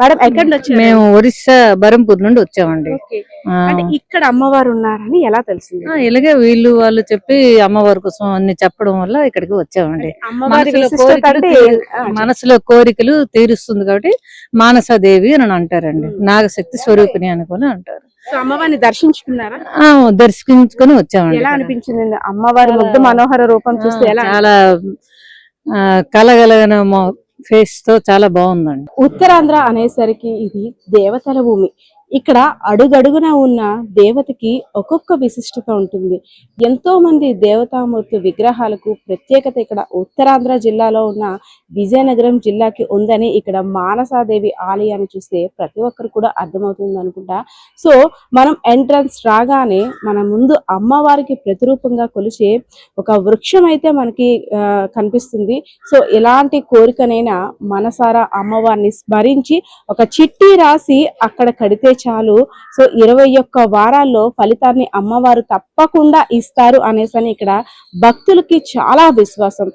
Madam ఎక్కడి నుంచి? మేము ఒరిస్సా బరంపూర్ నుండి వచ్చామండి. అంటే ఇక్కడ అమ్మవారు ఉన్నారని ఎలా తెలిసింది? ఇలాగే వీళ్ళు వాళ్ళు చెప్పి అమ్మవారి కోసం అన్ని చెప్పడం వల్ల ఇక్కడికి వచ్చామండి. మనసులో కోరికలు తీరుస్తుంది కాబట్టి మానసాదేవి అని అంటారండి. నాగశక్తి స్వరూపిణి అనుకొని అంటారు. అమ్మవారిని దర్శించుకున్నారా? ఆ దర్శించుకొని వచ్చామండి ఎలా. అనిపించింది? అమ్మవారి ముగ్ధ మనోహర రూపం చూస్తే చాలా కలగలగన ఫేస్తో చాలా బాగుందండి. ఉత్తరాంధ్ర అనేసరికి ఇది దేవతల భూమి. ఇక్కడ అడుగడుగున ఉన్న దేవతకి ఒక్కొక్క విశిష్టత ఉంటుంది. ఎంతో మంది దేవతామూర్తి విగ్రహాలకు ప్రత్యేకత ఇక్కడ ఉత్తరాంధ్ర జిల్లాలో ఉన్న విజయనగరం జిల్లాకి ఉందని ఇక్కడ మానసాదేవి ఆలయాన్ని చూస్తే ప్రతి ఒక్కరు కూడా అర్థమవుతుంది అనుకుంటా. సో మనం ఎంట్రన్స్ రాగానే మన ముందు అమ్మవారికి ప్రతిరూపంగా కొలిచే ఒక వృక్షం అయితే మనకి కనిపిస్తుంది. సో ఎలాంటి కోరికనైనా మనసారా అమ్మవారిని స్మరించి ఒక చిట్టి రాసి అక్కడ కడితే చాలు. సో ఇరవై ఒక్క వారాల్లో ఫలితాన్ని అమ్మవారు తప్పకుండా ఇస్తారు అనేసని ఇక్కడ భక్తులకి చాలా విశ్వాసం.